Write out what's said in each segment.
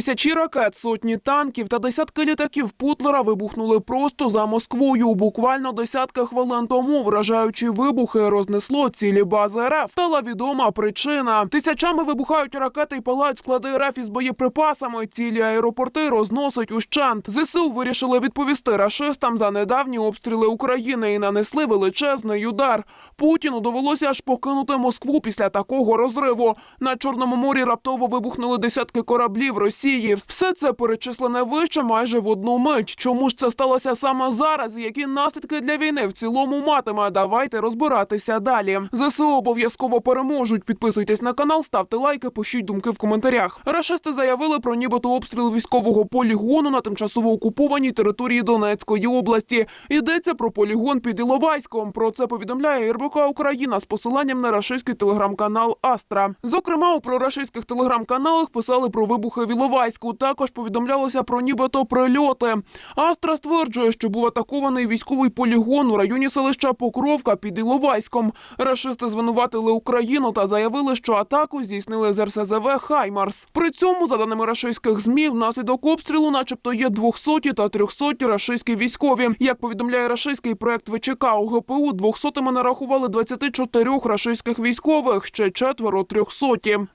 Тисячі ракет, сотні танків та десятки літаків Путлера вибухнули просто за Москвою. Буквально десятки хвилин тому вражаючі вибухи рознесло цілі бази РФ. Стала відома причина. Тисячами вибухають ракети і палають склади РФ із боєприпасами. Цілі аеропорти розносить ущент. ЗСУ вирішили відповісти рашистам за недавні обстріли України і нанесли величезний удар. Путіну довелося аж покинути Москву після такого розриву. На Чорному морі раптово вибухнули десятки кораблів Росії. Все це перечислене вище майже в одну мить. Чому ж це сталося саме зараз? Які наслідки для війни в цілому матиме? Давайте розбиратися далі. ЗСУ обов'язково переможуть. Підписуйтесь на канал, ставте лайки, пишіть думки в коментарях. Рашисти заявили про нібито обстріл військового полігону на тимчасово окупованій території Донецької області. Йдеться про полігон під Іловайськом. Про це повідомляє РБК Україна з посиланням на рашистський телеграм-канал Астра. Зокрема, у прорашистських телеграм-каналах писали про вибухи в Іловайську. Також повідомлялося про нібито прильоти. Астра стверджує, що був атакований військовий полігон у районі селища Покровка під Іловайськом. Рашисти звинуватили Україну та заявили, що атаку здійснили з РСЗВ Хаймарс. При цьому, за даними рашистських змі, внаслідок обстрілу, начебто, є 200 та 300 рашистські військові. Як повідомляє рашистський проект ВЧК у ГПУ, 200 нарахували 24 рашистських військових, ще четверо 300.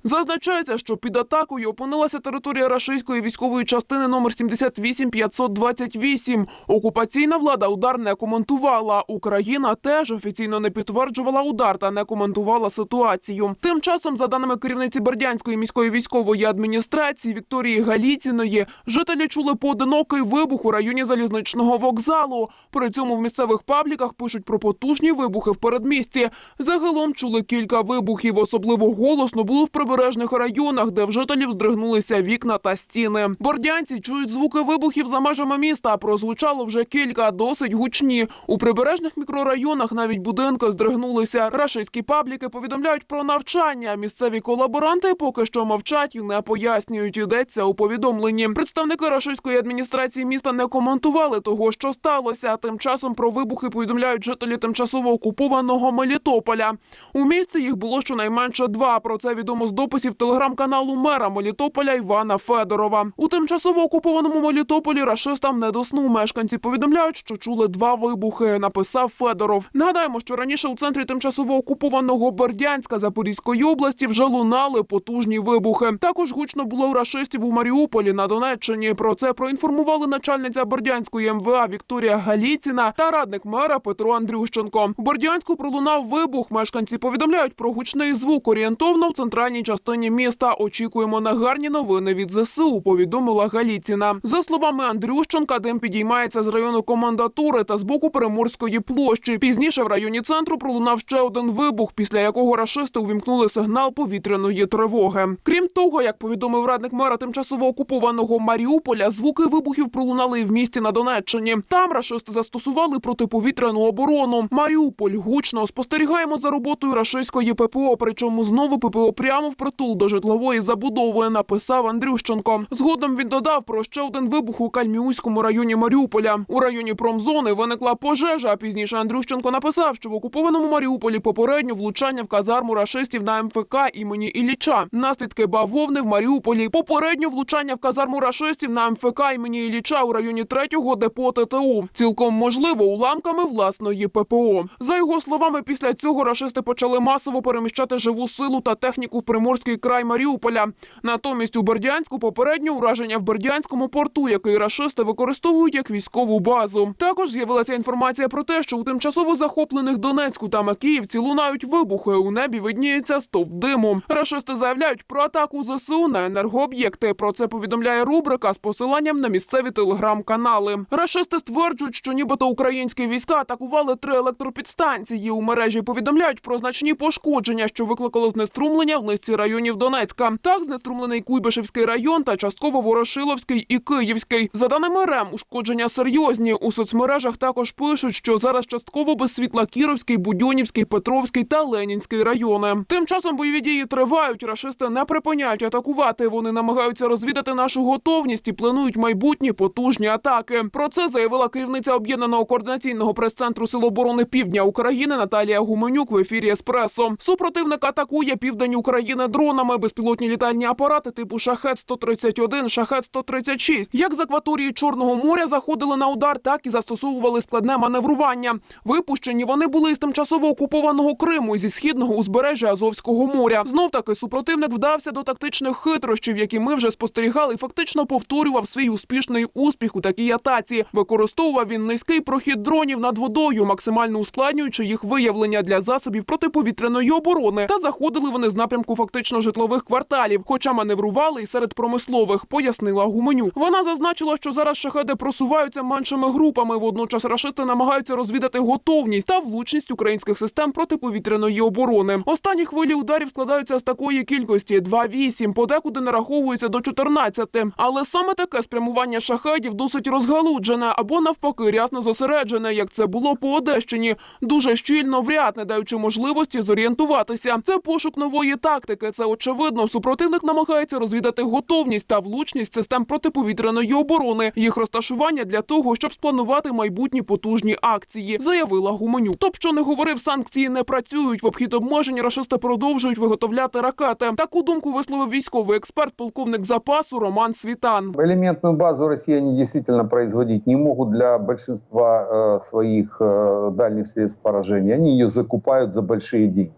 Зазначається, що під атакою опинилася територія рашистської військової частини номер 78528. Окупаційна влада удар не коментувала. Україна теж офіційно не підтверджувала удар та не коментувала ситуацію. Тим часом, за даними керівниці Бердянської міської військової адміністрації Вікторії Галіціної, жителі чули поодинокий вибух у районі залізничного вокзалу. При цьому в місцевих пабліках пишуть про потужні вибухи в передмісті. Загалом чули кілька вибухів. Особливо голосно було в прибережних районах, де в жителів здригнулися вікна та стіни. Бордянці чують звуки вибухів за межами міста. Прозвучало вже кілька, досить гучні. У прибережних мікрорайонах навіть будинки здригнулися. Рашистські пабліки повідомляють про навчання. Місцеві колаборанти поки що мовчать і не пояснюють. Йдеться у повідомленні. Представники рашистської адміністрації міста не коментували того, що сталося. Тим часом про вибухи повідомляють жителі тимчасово окупованого Мелітополя. У місті їх було щонайменше два. Про це відомо з дописів телеграм-каналу мера Мелітополя Івана Федорова. У тимчасово окупованому Мелітополі рашистам не до сну. Мешканці повідомляють, що чули два вибухи. Написав Федоров. Нагадаємо, що раніше у центрі тимчасово окупованого Бердянська Запорізької області вже лунали потужні вибухи. Також гучно було у рашистів у Маріуполі на Донеччині. Про це проінформували начальниця Бердянської МВА Вікторія Галіціна та радник мера Петро Андрющенко. У Бердянську пролунав вибух. Мешканці повідомляють про гучний звук орієнтовно в центральній частині міста. Очікуємо на гарні новини від ЗСУ. Повідомила Галіціна. За словами Андрющенка, дим підіймається з району комендатури та з боку Приморської площі. Пізніше в районі центру пролунав ще один вибух, після якого рашисти увімкнули сигнал повітряної тривоги. Крім того, як повідомив радник мера тимчасово окупованого Маріуполя, звуки вибухів пролунали в місті на Донеччині. Там рашисти застосували протиповітряну оборону. Маріуполь гучно спостерігаємо за роботою рашистської ППО. Причому знову ППО прямо впритул до житлової забудови. Написав Андрющенко. Згодом він додав про ще один вибух у Кальміуському районі Маріуполя. У районі промзони виникла пожежа. А пізніше Андрющенко написав, що в окупованому Маріуполі попередньо влучання в казарму рашистів на МФК імені Ілліча. Наслідки бавовни в Маріуполі. Попередньо влучання в казарму рашистів на МФК імені Ілліча у районі третього депо ТТУ. Цілком можливо уламками власної ППО. За його словами, після цього рашисти почали масово переміщати живу силу та техніку в приморський край Маріуполя. Натомість у Бердянську попередньо ураження в Бердянському порту, який рашисти використовують як військову базу. Також з'явилася інформація про те, що у тимчасово захоплених Донецьку та Макіївці лунають вибухи. У небі видніється стовп диму. Рашисти заявляють про атаку ЗСУ на енергооб'єкти. Про це повідомляє рубрика з посиланням на місцеві телеграм-канали. Рашисти стверджують, що нібито українські війська атакували три електропідстанції. У мережі повідомляють про значні пошкодження, що викликало знеструмлення в низці районів Донецька. Так знеструмлений Куйбишевський район та частково Ворошиловський і Київський. За даними РЕМ, ушкодження серйозні. У соцмережах також пишуть, що зараз частково без світла Кіровський, Будьонівський, Петровський та Ленінський райони. Тим часом бойові дії тривають. Рашисти не припиняють атакувати. Вони намагаються розвідати нашу готовність і планують майбутні потужні атаки. Про це заявила керівниця об'єднаного координаційного прес-центру Сил оборони Півдня України Наталія Гуменюк в ефірі Еспресо. Супротивник атакує південь України дронами, безпілотні літальні апарати типу Шахет 131, шахет 136. Як з акваторії Чорного моря заходили на удар, так і застосовували складне маневрування. Випущені вони були із тимчасово окупованого Криму зі східного узбережжя Азовського моря. Знов таки супротивник вдався до тактичних хитрощів, які ми вже спостерігали, фактично повторював свій успішний успіх у такій атаці. Використовував він низький прохід дронів над водою, максимально ускладнюючи їх виявлення для засобів протиповітряної оборони. Та заходили вони з напрямку фактично житлових кварталів, хоча маневрували і серед промислових, пояснила Гуменюк. Вона зазначила, що зараз шахеди просуваються меншими групами. Водночас рашисти намагаються розвідати готовність та влучність українських систем протиповітряної оборони. Останні хвилі ударів складаються з такої кількості: 2-8, подекуди нараховується до 14. Але саме таке спрямування шахедів досить розгалуджене або навпаки рясно зосереджене, як це було по Одещині, дуже щільно в ряд, не даючи можливості зорієнтуватися. Це пошук нової тактики. Це очевидно. Супротивник намагається розвідати готовність та влучність систем протиповітряної оборони, їх розташування для того, щоб спланувати майбутні потужні акції, заявила Гуменюк. Тоб, що не говорив, санкції не працюють. В обхід обмежень рашисти продовжують виготовляти ракети. Таку думку висловив військовий експерт, полковник запасу Роман Світан. Элементную базу россияне действительно производить не могут для большинства э, своих э, дальних средств поражения. Они ее закупают за большие деньги.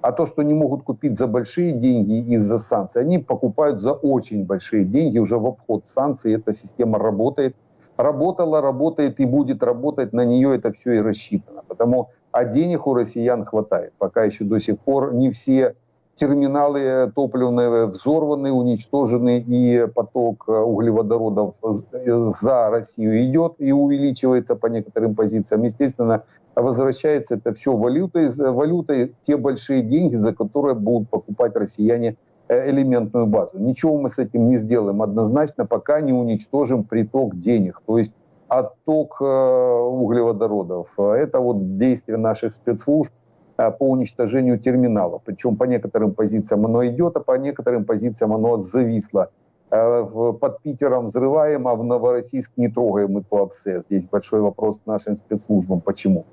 А то, что не могут купить за большие деньги из-за санкций, они покупают за очень большие деньги уже в обход санкций. Эта система работает. Работала, работает и будет работать. На нее это все и рассчитано. Потому а денег у россиян хватает. Пока еще до сих пор не все терминалы топливные взорваны, уничтожены, и поток э, углеводородов з- за Россию идет и увеличивается по некоторым позициям. Естественно, возвращается это все валютой, валютой те большие деньги, за которые будут покупать россияне э, элементную базу. Ничего мы с этим не сделаем однозначно, пока не уничтожим приток денег, то есть отток э, углеводородов. Это вот действие наших спецслужб э, по уничтожению терминалов. Причем по некоторым позициям оно идет, а по некоторым позициям оно зависло. Э, Под Питером взрываем, а в Новороссийск не трогаем и Туапсе. Здесь большой вопрос к нашим спецслужбам. Почему?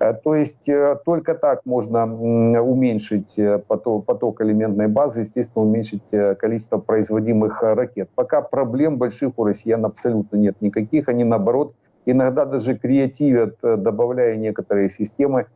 Э, То есть э, только так можно уменьшить э, поток, поток элементной базы, естественно, уменьшить э, количество производимых э, ракет. Пока проблем больших у россиян абсолютно нет никаких. Они, наоборот, иногда даже креативят, э, добавляя некоторые системы, э,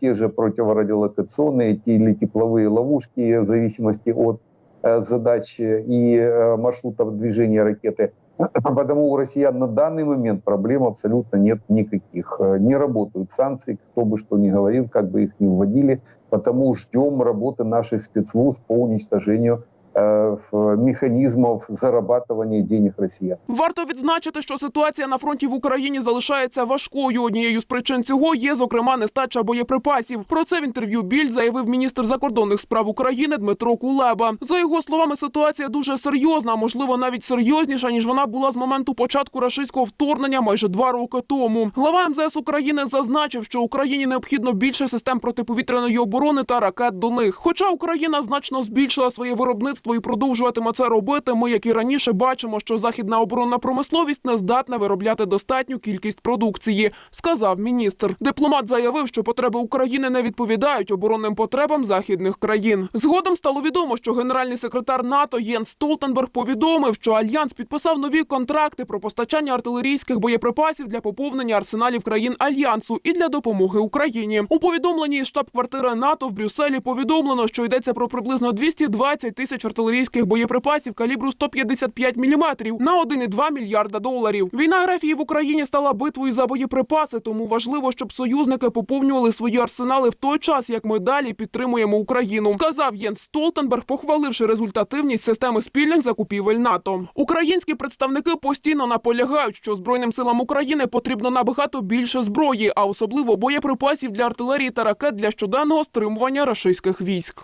те же противорадиолокационные те- или тепловые ловушки в зависимости от э, задач и э, маршрутов движения ракеты. Потому у россиян на данный момент проблем абсолютно нет никаких. Э, Не работают санкции, кто бы что ни говорил, как бы их ни вводили. Потому ждем работы наших спецслужб по уничтожению э, в- механизмов зарабатывания денег россиян. Варто відзначити, що ситуація на фронті в Україні залишається важкою. Однією з причин цього є, зокрема, нестача боєприпасів. Про це в інтерв'ю Більд заявив міністр закордонних справ України Дмитро Кулеба. За його словами, ситуація дуже серйозна, можливо, навіть серйозніша ніж вона була з моменту початку рашистського вторгнення майже два роки тому. Глава МЗС України зазначив, що Україні необхідно більше систем протиповітряної оборони та ракет до них. Хоча Україна значно збільшила своє виробництво і продовжуватиме це робити, ми, як і раніше, бачимо, що західна оборонна промисловість не здатна виробляти достатню кількість продукції, сказав міністр. Дипломат заявив, що потреби України не відповідають оборонним потребам західних країн. Згодом стало відомо, що генеральний секретар НАТО Єнс Столтенберг повідомив, що альянс підписав нові контракти про постачання артилерійських боєприпасів для поповнення арсеналів країн альянсу і для допомоги Україні. У повідомленні штаб-квартири НАТО в Брюсселі повідомлено, що йдеться про приблизно 220 тисяч артилерійських боєприпасів калібру 155 мм на 1,2 мільярда доларів. Війна РФ в Україні стала битвою за боєприпаси, тому важливо, щоб союзники поповнювали свої арсенали в той час, як ми далі підтримуємо Україну. Сказав Єнс Столтенберг, похваливши результативність системи спільних закупівель НАТО. Українські представники постійно наполягають, що збройним силам України потрібно набагато більше зброї, а особливо боєприпасів для артилерії та ракет для щоденного стримування рашистських військ.